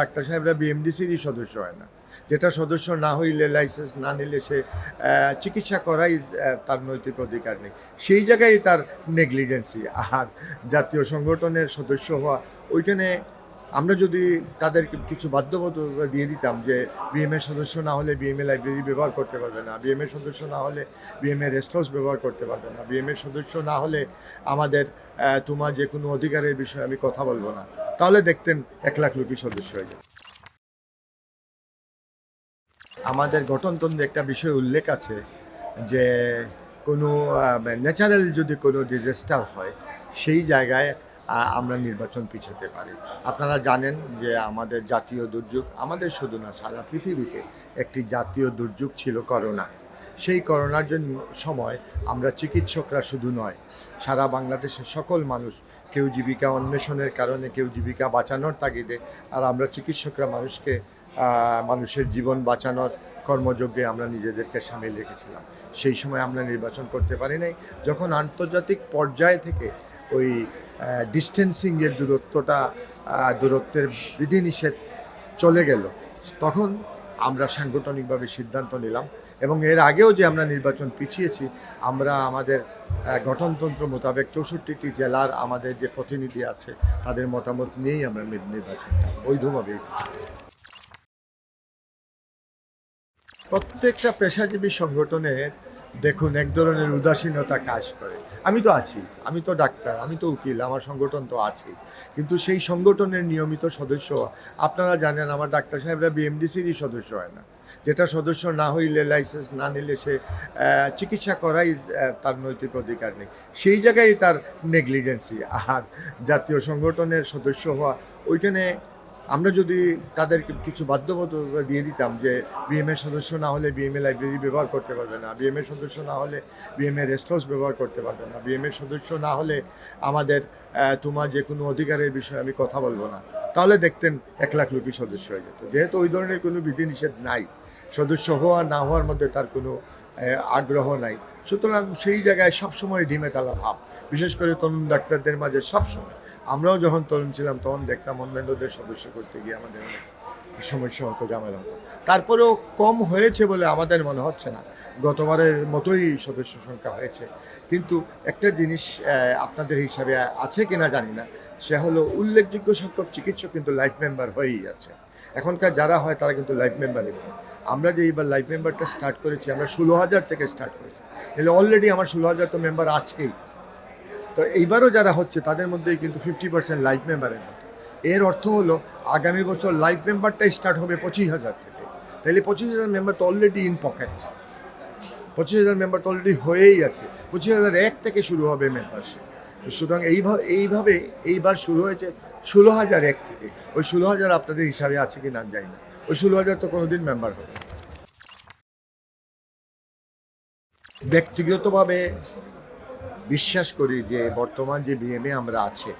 Doctor সাহেবরা বিএমডিসিরই সদস্য হয় না। যেটা সদস্য না হইলে লাইসেন্স না নিলে সে চিকিৎসা করাই তার নৈতিক অধিকার নেই। সেই জায়গায় তার নেগলিজেন্সি আর জাতীয় সংগঠনের সদস্য হওয়া, ওইখানে আমরা যদি তাদের কিছু বাধ্যবাধকতা দিয়ে দিতাম যে বিএমএ সদস্য না হলে বিএমএ লাইব্রেরি ব্যবহার করতে পারবে না বিএমএ সদস্য না হলে বিএমএ রেস্ট হাউস ব্যবহার করতে পারবে না বিএমএ সদস্য না হলে আমাদের তোমার যে কোনো অধিকারের বিষয়ে আমি কথা বলব না। তাহলে দেখতেন এক লাখ লোকই সদস্য হয়ে যায় আমাদের গঠনতন্ত্রে একটা বিষয় উল্লেখ আছে যে কোনো ন্যাচারাল যদি কোনো ডিজাস্টার হয়, সেই জায়গায় আমরা নির্বাচন পিছাতে পারি। আপনারা জানেন যে আমাদের জাতীয় দুর্যোগ, আমাদের শুধু না, সারা পৃথিবীতে একটি জাতীয় দুর্যোগ ছিল করোনা। সেই করোনার জন্য সময় আমরা চিকিৎসকরা শুধু নয়, সারা বাংলাদেশের সকল মানুষ কেউ জীবিকা অন্বেষণের কারণে কেউ জীবিকা বাঁচানোর তাগিদে, আর আমরা চিকিৎসকরা মানুষকে মানুষের জীবন বাঁচানোর কর্মযজ্ঞে আমরা নিজেদেরকে সামিল রেখেছিলাম। সেই সময় আমরা নির্বাচন করতে পারি নাই। যখন আন্তর্জাতিক পর্যায় থেকে ওই ডিস্টেন্সিংয়ের দূরত্বটা দূরত্বের বিধিনিষেধ চলে গেল, তখন আমরা সাংগঠনিকভাবে সিদ্ধান্ত নিলাম এবং এর আগেও যে আমরা নির্বাচন পিছিয়েছি, আমরা আমাদের গঠনতন্ত্র মোতাবেক চৌষট্টিটি জেলার আমাদের যে প্রতিনিধি আছে, তাদের মতামত নিয়েই আমরা নির্বাচনটা বৈধভাবে প্রত্যেকটা পেশাজীবী সংগঠনের দেখুন এক ধরনের উদাসীনতা কাজ করে। আমি তো আছি, আমি তো ডাক্তার, আমি তো উকিল, আমার সংগঠন তো আছে। কিন্তু সেই সংগঠনের নিয়মিত সদস্য, আপনারা জানেন আমার ডাক্তার সাহেবরা বিএমডিসিরই সদস্য হয় না। যেটা সদস্য না হইলে লাইসেন্স না নিলে সে চিকিৎসা করাই তার নৈতিক অধিকার নেই। সেই জায়গায় তার নেগলিজেন্সি আর জাতীয় সংগঠনের সদস্য হওয়া, ওইখানে আমরা যদি তাদের কিছু বাধ্যবাধকতা দিয়ে দিতাম যে বিএমএ সদস্য না হলে বিএমএ লাইব্রেরি ব্যবহার করতে পারবে না বিএমএ সদস্য না হলে বিএমএ রেস্ট হাউস ব্যবহার করতে পারবে না বিএমএ সদস্য না হলে আমাদের তোমার যে কোনো অধিকারের বিষয়ে আমি কথা বলব না, তাহলে দেখতেন এক লাখ লোকই সদস্য হয়ে যেত। যেহেতু ওই ধরনের কোনো বিধিনিষেধ নাই। সদস্য হওয়া না হওয়ার মধ্যে তার কোনো আগ্রহ নাই। সুতরাং সেই জায়গায় সবসময় ঢিমে তালা ভাব। বিশেষ করে তরুণ ডাক্তারদের মাঝে সবসময়। আমরাও যখন তরুণ ছিলাম, তখন দেখতাম অন্যান্যদের সদস্য করতে গিয়ে আমাদের সমস্যা হতো, ঝামেলা হতো। তারপরেও কম হয়েছে বলে আমাদের মনে হচ্ছে না। গতবারের মতোই সদস্য সংখ্যা হয়েছে। কিন্তু একটা জিনিস আপনাদের হিসাবে আছে কিনা জানি না। সে হলো উল্লেখযোগ্য সংখ্যক চিকিৎসক কিন্তু লাইফ মেম্বার হয়েই আছে। এখনকার যারা হয় তারা কিন্তু লাইফ মেম্বারই হয় আমরা যে এইবার লাইফ মেম্বারটা স্টার্ট করেছি, আমরা ষোলো হাজার থেকে স্টার্ট করেছি। তাহলে অলরেডি আমার ষোলো হাজার তো মেম্বার আজকেই তো এইবারও যারা হচ্ছে, তাদের মধ্যেই কিন্তু ফিফটি পার্সেন্ট লাইফ মেম্বারের মতো। এর অর্থ হলো, আগামী বছর লাইফ মেম্বারটাই স্টার্ট হবে পঁচিশ হাজার থেকে। তাহলে পঁচিশ হাজার মেম্বার তো অলরেডি ইন পকেট পঁচিশ হাজার মেম্বার তো অলরেডি হয়েই আছে। পঁচিশ হাজার এক থেকে শুরু হবে মেম্বারশিপ তো সুতরাং এইভাবে এইভাবে এইবার শুরু হয়েছে ষোলো হাজার এক থেকে। ওই ষোলো হাজার আপনাদের হিসাবে আছে কি না জানি না। ওই ষোলো হাজার তো কোনোদিন মেম্বার হবে। ব্যক্তিগতভাবে বিশ্বাস করি যে বর্তমান যে বিএমএ আমরা আছে,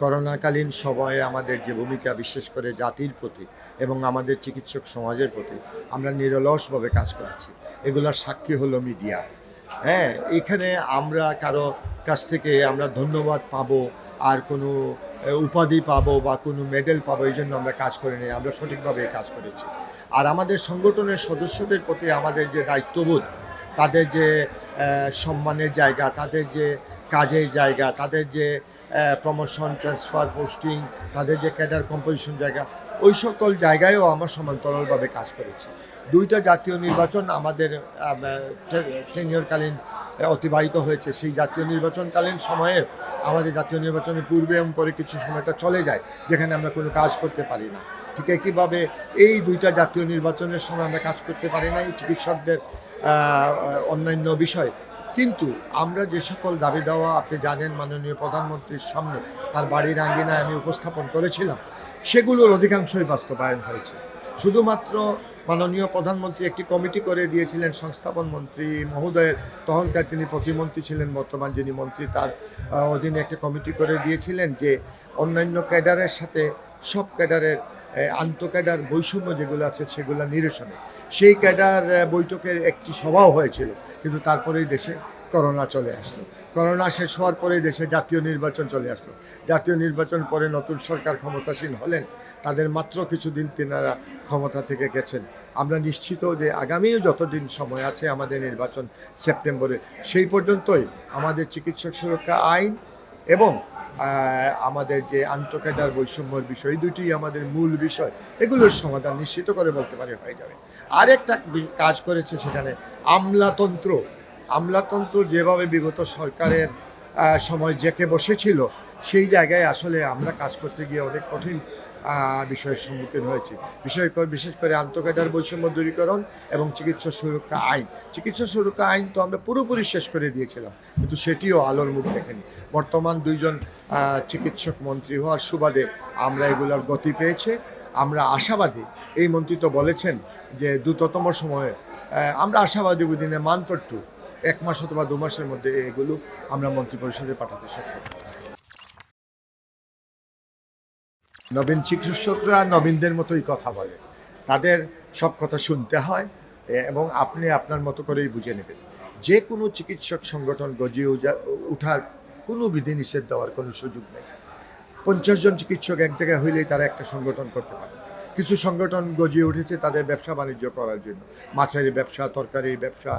করোনাকালীন সময়ে আমাদের যে ভূমিকা বিশেষ করে জাতির প্রতি এবং আমাদের চিকিৎসক সমাজের প্রতি আমরা নিরলসভাবে কাজ করেছি। এগুলোর সাক্ষী হলো মিডিয়া। হ্যাঁ এখানে আমরা কারও কাছ থেকে আমরা ধন্যবাদ পাবো আর কোনো উপাধি পাবো বা কোনো মেডেল পাবো, এই জন্য আমরা কাজ করিনি আমরা সঠিকভাবে কাজ করেছি। আর আমাদের সংগঠনের সদস্যদের প্রতি আমাদের যে দায়িত্ববোধ, তাদের যে সম্মানের জায়গা, তাদের যে কাজের জায়গা, তাদের যে প্রমোশন ট্রান্সফার পোস্টিং তাদের যে ক্যাডার কম্পোজিশন জায়গা, ওই সকল জায়গায়ও আমার সমান্তরালভাবে কাজ করেছি। দুইটা জাতীয় নির্বাচন আমাদের টেনিয়রকালীন অতিবাহিত হয়েছে। সেই জাতীয় নির্বাচনকালীন সময়ে আমাদের জাতীয় নির্বাচনের পূর্বে এবং পরে কিছু সময়টা চলে যায়, যেখানে আমরা কোনো কাজ করতে পারি না। ঠিক একইভাবে এই দুইটা জাতীয় নির্বাচনের সময় আমরা কাজ করতে পারি নাই চিকিৎসকদের অন্যান্য বিষয়। কিন্তু আমরা যে সকল দাবি দেওয়া আপনি জানেন মাননীয় প্রধানমন্ত্রীর সামনে, তার বাড়ির আঙ্গিনায় আমি উপস্থাপন করেছিলাম, সেগুলোর অধিকাংশই বাস্তবায়ন হয়েছে। শুধুমাত্র মাননীয় প্রধানমন্ত্রী একটি কমিটি করে দিয়েছিলেন সংস্থাপন মন্ত্রী মহোদয়ের, তখনকার তিনি প্রতিমন্ত্রী ছিলেন, বর্তমান যিনি মন্ত্রী, তার অধীনে একটি কমিটি করে দিয়েছিলেন যে অন্যান্য ক্যাডারের সাথে সব ক্যাডারের আন্ত ক্যাডার বৈষম্য যেগুলো আছে সেগুলো নিরসনে। সেই ক্যাডার বৈঠকের একটি সভাও হয়েছিল, কিন্তু তারপরেই দেশে করোনা চলে আসলো। করোনা শেষ হওয়ার পরেই দেশে জাতীয় নির্বাচন চলে আসলো। জাতীয় নির্বাচন পরে নতুন সরকার ক্ষমতাসীন হলেন, তাদের মাত্র কিছুদিন তেনারা ক্ষমতা থেকে গেছেন। আমরা নিশ্চিত যে আগামীও যতদিন সময় আছে আমাদের নির্বাচন সেপ্টেম্বরে সেই পর্যন্তই আমাদের চিকিৎসক সুরক্ষা আইন এবং আমাদের যে আন্তঃকেদার বৈষম্যর বিষয় দুটি আমাদের মূল বিষয়, এগুলোর সমাধান নিশ্চিত করে বলতে পারি হয়ে যাবে। আরেকটা কাজ করেছে সেখানে আমলাতন্ত্র। আমলাতন্ত্র যেভাবে বিগত সরকারের সময় জেকে বসেছিল, সেই জায়গায় আসলে আমরা কাজ করতে গিয়ে অনেক কঠিন বিষয়ের সম্মুখীন হয়েছি। বিষয় করে- বিশেষ করে আন্তঃকেদার বৈষম্য দূরীকরণ এবং চিকিৎসা সুরক্ষা আইন। চিকিৎসা সুরক্ষা আইন তো আমরা পুরোপুরি শেষ করে দিয়েছিলাম, কিন্তু সেটিও আলোর মুখ দেখেনি। বর্তমান দুইজন চিকিৎসক মন্ত্রী হওয়ার সুবাদে আমরা এগুলোর গতি পেয়েছে। আমরা আশাবাদী, এই মন্ত্রী তো বলেছেন যে দ্রুততম সময়ে আমরা আশাবাদী উদিনে মান্তট্টু এক মাস অথবা দু মাসের মধ্যে এগুলো আমরা মন্ত্রী পরিষদে পাঠাতে সক্ষম নবীন চিকিৎসকরা নবীনদের মতোই কথা বলে। তাদের সব কথা শুনতে হয় এবং আপনি আপনার মতো করেই বুঝে নেবেন। যে কোনো চিকিৎসক সংগঠন গজিয়ে উঠার কোনো বিধিনিষেধ দেওয়ার কোনো সুযোগ নেই। পঞ্চাশ জন চিকিৎসক এক জায়গায় হইলেই তারা একটা সংগঠন করতে পারে। কিছু সংগঠন গজিয়ে উঠেছে তাদের ব্যবসা বাণিজ্য করার জন্য। মাছের ব্যবসা, তরকারির ব্যবসা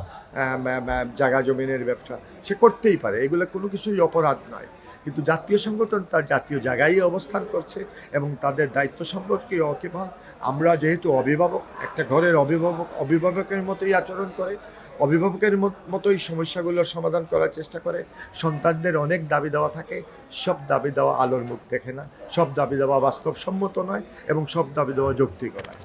জাগা জমিনের ব্যবসা, সে করতেই পারে। এগুলো কোনো কিছুই অপরাধ নয়। কিন্তু জাতীয় সংগঠন তার জাতীয় জায়গায় অবস্থান করছে এবং তাদের দায়িত্ব সম্পর্কে অকিভাল আমরা যেহেতু অভিভাবক, একটা ঘরের অভিভাবক, অভিভাবকের মতোই আচরণ করে, অভিভাবকের মত- মতোই সমস্যাগুলোর সমাধান করার চেষ্টা করে, সন্তানদের অনেক দাবি দেওয়া থাকে, সব দাবি দেওয়া আলোর মুখ দেখে না, সব দাবি দেওয়া বাস্তবসম্মত নয় এবং সব দাবি দেওয়া যৌক্তিক নয়।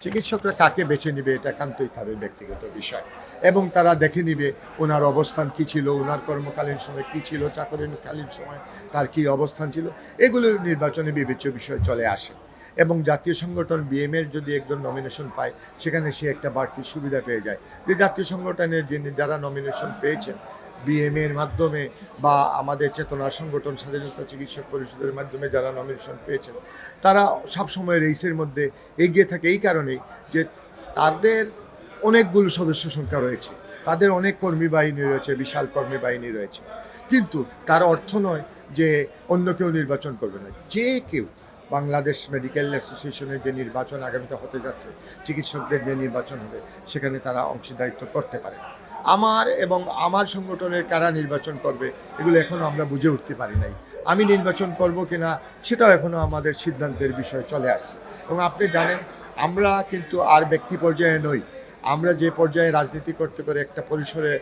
চিকিৎসকরা কাকে বেছে নিবে এটা একান্তই তাদের ব্যক্তিগত বিষয়। এবং তারা দেখে নিবে ওনার অবস্থান কি ছিল, ওনার কর্মকালীন সময় কি ছিল, চাকরিকালীন সময় তার কি অবস্থান ছিল, এগুলো নির্বাচনে বিবেচ্য বিষয় চলে আসে। এবং জাতীয় সংগঠন বিএমএর যদি একজন নমিনেশন পায়, সেখানে সে একটা বাড়তি সুবিধা পেয়ে যায়। যে জাতীয় সংগঠনের যিনি যারা নমিনেশন পেয়েছেন বিএমএর মাধ্যমে বা আমাদের চেতনা সংগঠন, স্বাধীনতা চিকিৎসক পরিষদের মাধ্যমে যারা নমিনেশন পেয়েছেন, তারা সবসময় রেইসের মধ্যে এগিয়ে থাকে। এই কারণেই যে তাদের অনেকগুলো সদস্য সংখ্যা রয়েছে। তাদের অনেক কর্মী বাহিনী রয়েছে, বিশাল কর্মী বাহিনী রয়েছে। কিন্তু তার অর্থ নয় যে অন্য কেউ নির্বাচন করবে না। যে কেউ বাংলাদেশ মেডিকেল অ্যাসোসিয়েশনের যে নির্বাচন আগামীতে হতে যাচ্ছে, চিকিৎসকদের যে নির্বাচন হবে, সেখানে তারা অংশীদারিত্ব করতে পারে আমার এবং আমার সংগঠনের কারা নির্বাচন করবে, এগুলো এখনও আমরা বুঝে উঠতে পারি নাই। আমি নির্বাচন করব কিনা, সেটাও এখনও আমাদের সিদ্ধান্তের বিষয় চলে আসছে। এবং আপনি জানেন, আমরা কিন্তু আর ব্যক্তি পর্যায়ে নই। আমরা যে পর্যায়ে রাজনীতি করতে করে একটা পরিসরে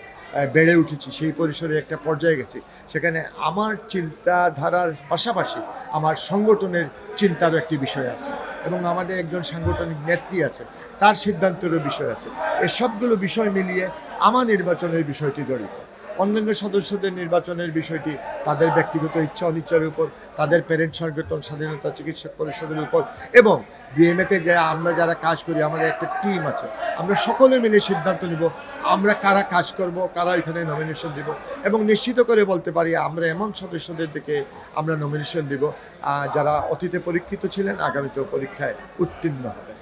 বেড়ে উঠেছি, সেই পরিসরে একটা পর্যায়ে গেছি। সেখানে আমার চিন্তাধারার পাশাপাশি আমার সংগঠনের চিন্তারও একটি বিষয় আছে এবং আমাদের একজন সাংগঠনিক নেত্রী আছে তার সিদ্ধান্তেরও বিষয় আছে। এসবগুলো বিষয় মিলিয়ে আমার নির্বাচনের বিষয়টি জড়িত। অন্যান্য সদস্যদের নির্বাচনের বিষয়টি তাদের ব্যক্তিগত ইচ্ছা অনিচ্ছার উপর, তাদের প্যারেন্ট সংগঠন, স্বাধীনতা চিকিৎসক পরিষদের উপর এবং বিএমএতে যে আমরা যারা কাজ করি, আমাদের একটা টিম আছে। আমরা সকলে মিলে সিদ্ধান্ত নিব আমরা কারা কাজ করব, কারা এখানে নমিনেশন দিব এবং নিশ্চিত করে বলতে পারি আমরা এমন সদস্যদের দিকে আমরা নমিনেশন দিব যারা অতীতে পরীক্ষিত ছিলেন, আগামীতেও পরীক্ষায় উত্তীর্ণ হবে